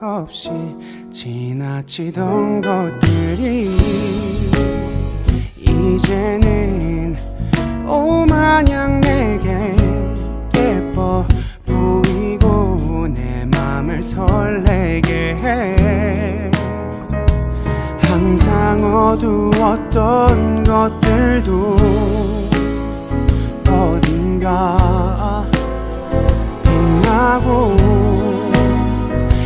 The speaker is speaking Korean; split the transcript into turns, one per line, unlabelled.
없이 지나치던 것들이 이제는 오마냥 내게 예뻐 보이고 내 맘을 설레게 해. 항상 어두웠던 것들도 어딘가